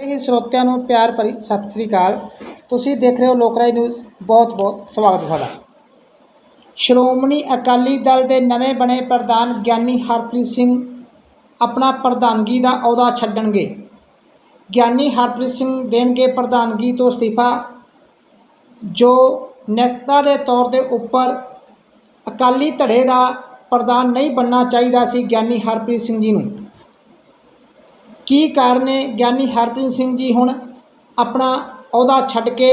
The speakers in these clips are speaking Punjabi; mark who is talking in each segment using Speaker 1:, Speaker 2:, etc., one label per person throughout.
Speaker 1: ਇਹ ਸਰੋਤਿਆਂ ਨੂੰ ਪਿਆਰ ਭਰੀ ਸਤਿ ਸ੍ਰੀ ਅਕਾਲ। ਤੁਸੀਂ ਦੇਖ ਰਹੇ ਹੋ ਲੋਕਰਾਜ ਨਿਊਜ਼। ਬਹੁਤ ਬਹੁਤ ਸਵਾਗਤ ਤੁਹਾਡਾ। ਸ਼੍ਰੋਮਣੀ ਅਕਾਲੀ ਦਲ ਦੇ ਨਵੇਂ ਬਣੇ ਪ੍ਰਧਾਨ ਗਿਆਨੀ ਹਰਪ੍ਰੀਤ ਸਿੰਘ ਆਪਣਾ ਪ੍ਰਧਾਨਗੀ ਦਾ ਅਹੁਦਾ ਛੱਡਣਗੇ। ਗਿਆਨੀ ਹਰਪ੍ਰੀਤ ਸਿੰਘ ਦੇਣਗੇ ਪ੍ਰਧਾਨਗੀ ਤੋਂ ਅਸਤੀਫਾ, ਜੋ ਨੇਤਾ ਦੇ ਤੌਰ ਦੇ ਉੱਪਰ ਅਕਾਲੀ ਧੜੇ ਦਾ ਪ੍ਰਧਾਨ ਨਹੀਂ ਬਣਨਾ ਚਾਹੀਦਾ ਸੀ ਗਿਆਨੀ ਹਰਪ੍ਰੀਤ ਸਿੰਘ ਜੀ ਨੂੰ। ਕੀ ਕਾਰਨ ਹੈ? ਗਿਆਨੀ ਹਰਪ੍ਰੀਤ ਸਿੰਘ ਜੀ ਹੁਣ ਆਪਣਾ ਅਹੁਦਾ ਛੱਡ ਕੇ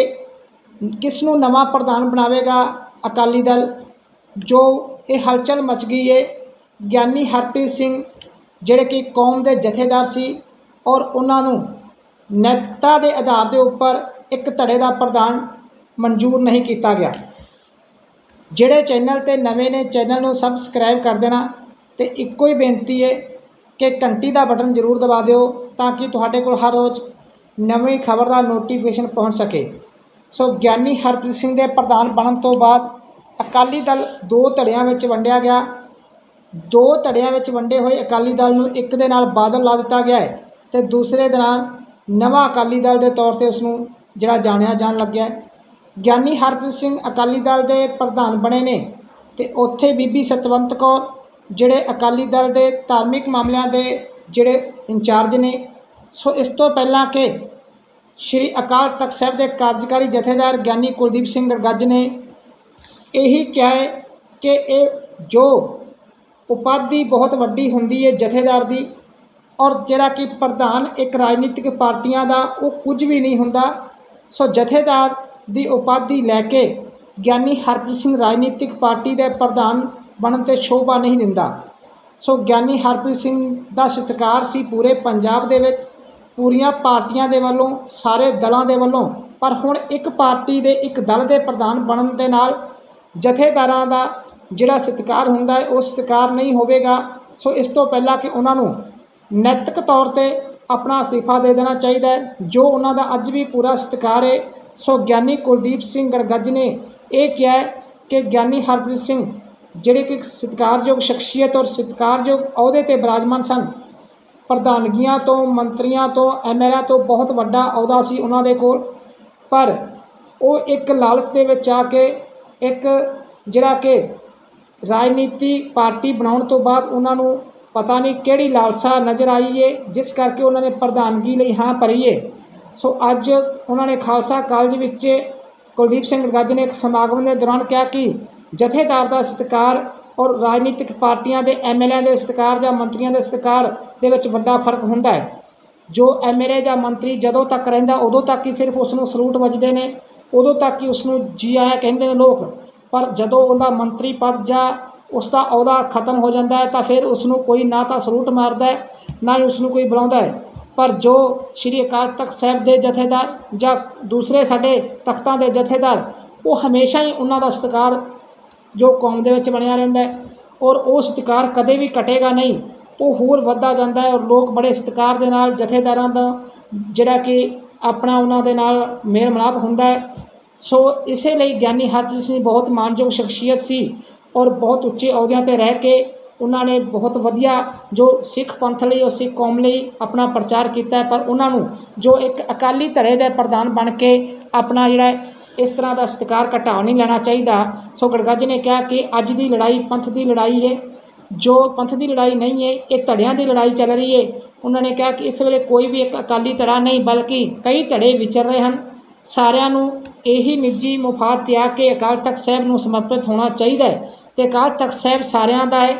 Speaker 1: ਕਿਸ ਨੂੰ ਨਵਾਂ ਪ੍ਰਧਾਨ ਬਣਾਵੇਗਾ ਅਕਾਲੀ ਦਲ? ਜੋ ਇਹ ਹਲਚਲ ਮਚ ਗਈ ਹੈ, ਗਿਆਨੀ ਹਰਪ੍ਰੀਤ ਸਿੰਘ ਜਿਹੜੇ ਕਿ ਕੌਮ ਦੇ ਜਥੇਦਾਰ ਸੀ ਔਰ ਉਹਨਾਂ ਨੂੰ ਨੈਤਿਕਤਾ ਦੇ ਆਧਾਰ ਦੇ ਉੱਪਰ ਇੱਕ ਧੜੇ ਦਾ ਪ੍ਰਧਾਨ ਮਨਜ਼ੂਰ ਨਹੀਂ ਕੀਤਾ ਗਿਆ। ਜਿਹੜੇ ਚੈਨਲ ਤੇ ਨਵੇਂ ਨੇ, ਚੈਨਲ ਨੂੰ ਸਬਸਕ੍ਰਾਈਬ ਕਰ ਦੇਣਾ ਤੇ ਇੱਕੋ ਹੀ ਬੇਨਤੀ ਹੈ ਕਿ ਘੰਟੀ ਦਾ ਬਟਨ ਜ਼ਰੂਰ ਦਬਾ ਦਿਓ ਤਾਂ ਕਿ ਤੁਹਾਡੇ ਕੋਲ ਹਰ ਰੋਜ਼ ਨਵੀਂ ਖਬਰ ਦਾ ਨੋਟੀਫਿਕੇਸ਼ਨ ਪਹੁੰਚ ਸਕੇ। ਸੋ ਗਿਆਨੀ ਹਰਪ੍ਰੀਤ ਸਿੰਘ ਦੇ ਪ੍ਰਧਾਨ ਬਣਨ ਤੋਂ ਬਾਅਦ ਅਕਾਲੀ ਦਲ ਦੋ ਧੜਿਆਂ ਵਿੱਚ ਵੰਡਿਆ ਗਿਆ। ਦੋ ਧੜਿਆਂ ਵਿੱਚ ਵੰਡੇ ਹੋਏ ਅਕਾਲੀ ਦਲ ਨੂੰ ਇੱਕ ਦੇ ਨਾਲ ਬਾਦਲ ਲਾ ਦਿੱਤਾ ਗਿਆ ਹੈ ਤੇ ਦੂਸਰੇ ਦੇ ਨਾਲ ਨਵਾਂ ਅਕਾਲੀ ਦਲ ਦੇ ਤੌਰ ਤੇ ਉਸ ਨੂੰ ਜਿਹੜਾ ਜਾਣਿਆ ਜਾਣ ਲੱਗਿਆ ਗਿਆਨੀ ਹਰਪ੍ਰੀਤ ਸਿੰਘ ਅਕਾਲੀ ਦਲ ਦੇ ਪ੍ਰਧਾਨ ਬਣੇ ਨੇ ਤੇ ਉੱਥੇ ਬੀਬੀ ਸਤਵੰਤ ਕੌਰ ਜਿਹੜੇ ਅਕਾਲੀ ਦਲ ਦੇ ਧਾਰਮਿਕ ਮਾਮਲਿਆਂ ਦੇ ਜਿਹੜੇ ਇੰਚਾਰਜ ਨੇ, ਸੋ ਇਸ ਤੋਂ ਪਹਿਲਾਂ ਕਿ ਸ਼੍ਰੀ ਅਕਾਲ ਤਖਤ ਸਾਹਿਬ ਦੇ ਕਾਰਜਕਾਰੀ ਜਥੇਦਾਰ ਗਿਆਨੀ ਕੁਲਦੀਪ ਸਿੰਘ ਗੜਗੱਜ ਨੇ ਇਹੀ ਕਿਹਾ ਹੈ ਕਿ ਇਹ ਜੋ ਉਪਾਧੀ ਬਹੁਤ ਵੱਡੀ ਹੁੰਦੀ ਹੈ ਜਥੇਦਾਰ ਦੀ ਔਰ ਜਿਹੜਾ ਕਿ ਪ੍ਰਧਾਨ ਇੱਕ ਰਾਜਨੀਤਿਕ ਪਾਰਟੀਆਂ ਦਾ ਉਹ ਕੁਝ ਵੀ ਨਹੀਂ ਹੁੰਦਾ, ਸੋ ਜਥੇਦਾਰ ਦੀ ਉਪਾਧੀ ਲੈ ਕੇ ਗਿਆਨੀ ਹਰਪ੍ਰੀਤ ਸਿੰਘ ਰਾਜਨੀਤਿਕ ਪਾਰਟੀ ਦੇ ਪ੍ਰਧਾਨ ਬਣਨ ਤੇ ਸ਼ੋਭਾ ਨਹੀਂ ਦਿੰਦਾ। ਸੋ ਗਿਆਨੀ ਹਰਪ੍ਰੀਤ ਸਿੰਘ ਦਾ ਸਤਿਕਾਰ ਸੀ ਪੂਰੇ ਪੰਜਾਬ ਦੇ ਵਿੱਚ। ਪੂਰੀਆਂ ਪਾਰਟੀਆਂ ਦੇ ਵੱਲੋਂ, ਸਾਰੇ ਦਲਾਂ ਦੇ ਵੱਲੋਂ, ਪਰ ਹੁਣ ਇੱਕ ਪਾਰਟੀ ਦੇ ਇੱਕ ਦਲ ਦੇ ਪ੍ਰਧਾਨ ਬਣਨ ਦੇ ਨਾਲ ਜਥੇਦਾਰਾਂ ਦਾ ਜਿਹੜਾ ਸਤਿਕਾਰ ਹੁੰਦਾ ਹੈ, ਉਹ ਸਤਿਕਾਰ ਨਹੀਂ ਹੋਵੇਗਾ। ਸੋ ਇਸ ਤੋਂ ਪਹਿਲਾਂ ਕਿ ਉਹਨਾਂ ਨੂੰ ਨੈਤਿਕ ਤੌਰ ਤੇ ਆਪਣਾ ਅਸਤੀਫਾ ਦੇ ਦੇਣਾ ਚਾਹੀਦਾ ਹੈ, ਜੋ ਉਹਨਾਂ ਦਾ ਅੱਜ ਵੀ ਪੂਰਾ ਸਤਿਕਾਰ ਹੈ। ਸੋ ਗਿਆਨੀ ਕੁਲਦੀਪ ਸਿੰਘ ਗੜਗੱਜ ਨੇ ਇਹ ਕਿਹਾ ਕਿ ਗਿਆਨੀ ਹਰਪ੍ਰੀਤ ਸਿੰਘ ਜਿਹੜੇ ਕਿ ਸਤਿਕਾਰਯੋਗ ਸ਼ਖਸੀਅਤ ਔਰ ਸਤਿਕਾਰਯੋਗ ਅਹੁਦੇ ਤੇ ਬਿਰਾਜਮਾਨ ਸਨ। ਪ੍ਰਧਾਨਗੀਆਂ ਤੋਂ, ਮੰਤਰੀਆਂ ਤੋਂ ਐਮਐਲਏ ਤੋਂ ਬਹੁਤ ਵੱਡਾ ਅਹੁਦਾ ਸੀ ਉਹਨਾਂ ਦੇ ਕੋਲ। ਪਰ ਉਹ ਇੱਕ ਲਾਲਚ ਦੇ ਵਿੱਚ ਆ ਕੇ ਇੱਕ ਜਿਹੜਾ ਕਿ ਰਾਜਨੀਤੀ ਪਾਰਟੀ ਬਣਾਉਣ ਤੋਂ ਬਾਅਦ ਉਹਨਾਂ ਨੂੰ ਪਤਾ ਨਹੀਂ ਕਿਹੜੀ ਲਾਲਸਾ ਨਜ਼ਰ ਆਈ ਏ, ਜਿਸ ਕਰਕੇ ਉਹਨਾਂ ਨੇ ਪ੍ਰਧਾਨਗੀ ਲਈ ਹਾਂ ਭਰੀ ਏ। ਸੋ ਅੱਜ ਉਹਨਾਂ ਨੇ ਖਾਲਸਾ ਕਾਲਜ ਵਿੱਚ ਕੁਲਦੀਪ ਸਿੰਘ ਗੱਜ ਨੇ ਇੱਕ ਸਮਾਗਮ ਦੇ ਦੌਰਾਨ ਕਿਹਾ ਕਿ ਜਥੇਦਾਰ ਦਾ ਸਤਿਕਾਰ ਔਰ ਰਾਜਨੀਤਿਕ ਪਾਰਟੀਆਂ ਦੇ ਐਮਐਲਏ ਦੇ ਸਤਿਕਾਰ ਜਾਂ ਮੰਤਰੀਆਂ ਦੇ ਸਤਿਕਾਰ ਦੇ ਵਿੱਚ ਵੱਡਾ ਫ਼ਰਕ ਹੁੰਦਾ ਹੈ। ਜੋ ਐਮਐਲਏ ਜਾਂ ਮੰਤਰੀ ਜਦੋਂ ਤੱਕ ਰਹਿੰਦਾ, ਉਦੋਂ ਤੱਕ ਹੀ ਸਿਰਫ ਉਸ ਨੂੰ ਸਲੂਟ ਵੱਜਦੇ ਨੇ, ਉਦੋਂ ਤੱਕ ਹੀ ਉਸ ਨੂੰ ਜੀ ਆਇਆ ਕਹਿੰਦੇ ਨੇ ਲੋਕ। ਪਰ ਜਦੋਂ ਉਹਦਾ ਮੰਤਰੀ ਪਦ ਜਾਂ ਉਸ ਦਾ ਅਹੁਦਾ ਖਤਮ ਹੋ ਜਾਂਦਾ ਹੈ, ਤਾਂ ਫਿਰ ਉਸ ਨੂੰ ਕੋਈ ਨਾ ਤਾਂ ਸਲੂਟ ਮਾਰਦਾ ਹੈ, ਨਾ ਹੀ ਉਸ ਨੂੰ ਕੋਈ ਬੁਲਾਉਂਦਾ ਹੈ। ਪਰ ਜੋ ਸ਼੍ਰੀ ਅਕਾਲ ਤਖਤ ਸਾਹਿਬ ਦੇ ਜਥੇਦਾਰ ਜਾਂ ਦੂਸਰੇ ਸਾਡੇ ਤਖਤਾਂ ਦੇ ਜਥੇਦਾਰ, ਉਹ ਹਮੇਸ਼ਾ ਹੀ ਉਹਨਾਂ ਦਾ ਸਤਿਕਾਰ ਜੋ ਕੌਮ ਦੇ ਵਿੱਚ ਬਣਿਆ ਰਹਿੰਦਾ ਔਰ ਉਹ ਸਤਿਕਾਰ ਕਦੇ ਵੀ ਘਟੇਗਾ ਨਹੀਂ, ਉਹ ਹੋਰ ਵੱਧਦਾ ਜਾਂਦਾ ਹੈ ਔਰ ਲੋਕ ਬੜੇ ਸਤਿਕਾਰ ਦੇ ਨਾਲ ਜਥੇਦਾਰਾਂ ਦਾ ਜਿਹੜਾ ਕਿ ਆਪਣਾ ਉਹਨਾਂ ਦੇ ਨਾਲ ਮੇਲ ਮਿਲਾਪ ਹੁੰਦਾ ਹੈ। ਸੋ ਇਸੇ ਲਈ ਗਿਆਨੀ ਹਰਪ੍ਰੀਤ ਸਿੰਘ ਬਹੁਤ ਮਾਨਯੋਗ ਸ਼ਖਸੀਅਤ ਸੀ ਔਰ ਬਹੁਤ ਉੱਚੇ ਅਹੁਦਿਆਂ ਤੇ ਰਹਿ ਕੇ ਉਹਨਾਂ ਨੇ ਬਹੁਤ ਵਧੀਆ ਜੋ ਸਿੱਖ ਪੰਥ ਲਈ ਔਰ ਸਿੱਖ ਕੌਮ ਲਈ ਆਪਣਾ ਪ੍ਰਚਾਰ ਕੀਤਾ ਪਰ ਉਹਨਾਂ ਨੂੰ ਜੋ ਇੱਕ ਅਕਾਲੀ ਧੜੇ ਦੇ ਪ੍ਰਧਾਨ ਬਣ ਕੇ ਆਪਣਾ ਜਿਹੜਾ ਇਸ ਤਰ੍ਹਾਂ ਦਾ ਸਤਿਕਾਰ ਘਟਾ ਨਹੀਂ ਲੈਣਾ ਚਾਹੀਦਾ। ਸੋ ਗੜਗੱਜ ਨੇ ਕਿਹਾ ਕਿ ਅੱਜ ਦੀ ਲੜਾਈ ਪੰਥ ਦੀ ਲੜਾਈ ਹੈ ਜੋ ਪੰਥ ਦੀ ਲੜਾਈ ਨਹੀਂ ਹੈ ਇਹ ਧੜਿਆਂ ਦੀ ਲੜਾਈ ਚੱਲ ਰਹੀ ਹੈ ਉਹਨਾਂ ਨੇ ਕਿਹਾ ਕਿ ਇਸ ਵੇਲੇ ਕੋਈ ਵੀ ਇੱਕ ਅਕਾਲੀ ਧੜਾ ਨਹੀਂ, ਬਲਕਿ ਕਈ ਧੜੇ ਵਿਚਰ ਰਹੇ ਹਨ। ਸਾਰਿਆਂ ਨੂੰ ਇਹੀ ਨਿੱਜੀ ਮੁਫਾਦ ਤਿਆਗ ਕੇ ਅਕਾਲ ਤਖਤ ਸਾਹਿਬ ਨੂੰ ਸਮਰਪਿਤ ਹੋਣਾ ਚਾਹੀਦਾ ਹੈ ਤੇ ਅਕਾਲ ਤਖਤ ਸਾਹਿਬ ਸਾਰਿਆਂ ਦਾ ਹੈ।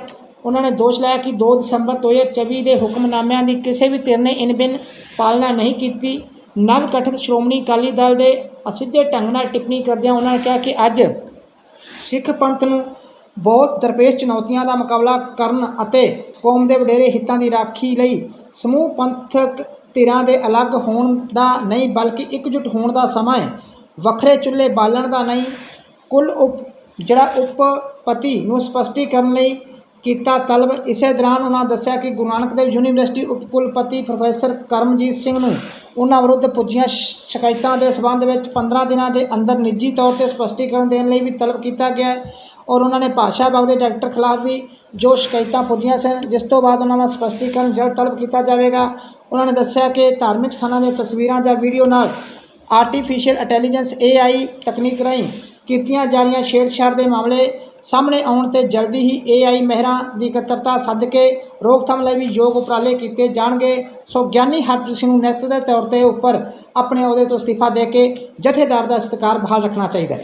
Speaker 1: ਉਹਨਾਂ ਨੇ ਦੋਸ਼ ਲਾਇਆ ਕਿ 2 ਦਸੰਬਰ 2024 ਦੇ ਹੁਕਮਨਾਮਿਆਂ ਦੀ ਕਿਸੇ ਵੀ ਧਿਰ ਨੇ ਇਨ ਬਿਨ ਪਾਲਣਾ ਨਹੀਂ ਕੀਤੀ। ਨਵ ਗਠਿਤ ਸ਼੍ਰੋਮਣੀ ਅਕਾਲੀ ਦਲ ਦੇ ਅਸਿੱਧੇ ਢੰਗ ਨਾਲ ਟਿੱਪਣੀ ਕਰਦਿਆਂ ਉਹਨਾਂ ਨੇ ਕਿਹਾ ਕਿ ਅੱਜ ਸਿੱਖ ਪੰਥ ਨੂੰ ਬਹੁਤ ਦਰਪੇਸ਼ ਚੁਣੌਤੀਆਂ ਦਾ ਮੁਕਾਬਲਾ ਕਰਨ ਅਤੇ ਕੌਮ ਦੇ ਵਡੇਰੇ ਹਿੱਤਾਂ ਦੀ ਰਾਖੀ ਲਈ ਸਮੂਹ ਪੰਥਕ ਧਿਰਾਂ ਦੇ ਅਲੱਗ ਹੋਣ ਦਾ ਨਹੀਂ ਬਲਕਿ ਇਕਜੁੱਟ ਹੋਣ ਦਾ ਸਮਾਂ ਹੈ। ਵੱਖਰੇ ਚੁੱਲ੍ਹੇ ਬਾਲਣ ਦਾ ਨਹੀਂ, ਕੁੱਲ ਉਪ, ਜਿਹੜਾ ਉਪਪਤੀ ਨੂੰ ਸਪਸ਼ਟੀਕਰਨ ਲਈ ਕੀਤਾ ਤਲਬ, ਇਸੇ ਦੌਰਾਨ ਉਹਨਾਂ ਦੱਸਿਆ ਕਿ ਗੁਰੂ ਨਾਨਕ ਦੇਵ ਯੂਨੀਵਰਸਿਟੀ ਉਪ ਕੁਲਪਤੀ ਪ੍ਰੋਫੈਸਰ ਕਰਮਜੀਤ ਸਿੰਘ ਨੂੰ ਉਹਨਾਂ ਵਿਰੁੱਧ ਪੁੱਜੀਆਂ ਸ਼- ਸ਼ਿਕਾਇਤਾਂ ਦੇ ਸਬੰਧ ਵਿੱਚ 15 ਦਿਨਾਂ ਦੇ ਅੰਦਰ ਨਿੱਜੀ ਤੌਰ ਤੇ ਸਪਸ਼ਟੀਕਰਨ ਦੇਣ ਲਈ ਵੀ ਤਲਬ ਕੀਤਾ ਗਿਆ ਹੈ ਔਰ ਉਹਨਾਂ ਨੇ ਭਾਸ਼ਾ ਵਿਭਾਗ ਦੇ ਡਾਇਰੈਕਟਰ ਖਿਲਾਫ ਵੀ ਜੋ ਸ਼ਿਕਾਇਤਾਂ ਪੁੱਜੀਆਂ ਸਨ, ਜਿਸ ਤੋਂ ਬਾਅਦ ਉਹਨਾਂ ਦਾ ਸਪਸ਼ਟੀਕਰਨ ਜਲਦ ਤਲਬ ਕੀਤਾ ਜਾਵੇਗਾ। ਉਹਨਾਂ ਨੇ ਦੱਸਿਆ ਕਿ ਧਾਰਮਿਕ ਸਥਾਨਾਂ ਦੀਆਂ ਤਸਵੀਰਾਂ ਜਾਂ ਵੀਡੀਓ ਨਾਲ ਆਰਟੀਫੀਸ਼ੀਅਲ ਇੰਟੈਲੀਜੈਂਸ AI ਤਕਨੀਕ ਰਾਹੀਂ ਕੀਤੀਆਂ ਜਾ ਰਹੀਆਂ ਛੇੜਛਾੜ ਦੇ ਮਾਮਲੇ ਸਾਹਮਣੇ ਆਉਣ ਤੇ ਜਲਦੀ ਹੀ AI ਮਹਿਰਾਂ ਦੀ ਇਕੱਤਰਤਾ ਸੱਦ ਕੇ ਰੋਕਥਾਮ ਲਈ ਵੀ ਯੋਗ ਉਪਰਾਲੇ ਕੀਤੇ ਜਾਣਗੇ। ਸੋ ਗਿਆਨੀ ਹਰਪ੍ਰੀਤ ਸਿੰਘ ਨੂੰ ਨਿਯੁਕਤ ਦੇ ਤੌਰ ਤੇ ਉੱਪਰ ਆਪਣੇ ਅਹੁਦੇ ਤੋਂ ਅਸਤੀਫਾ ਦੇ ਕੇ ਜਥੇਦਾਰ ਦਾ ਸਤਿਕਾਰ ਬਹਾਲ ਰੱਖਣਾ ਚਾਹੀਦਾ ਹੈ।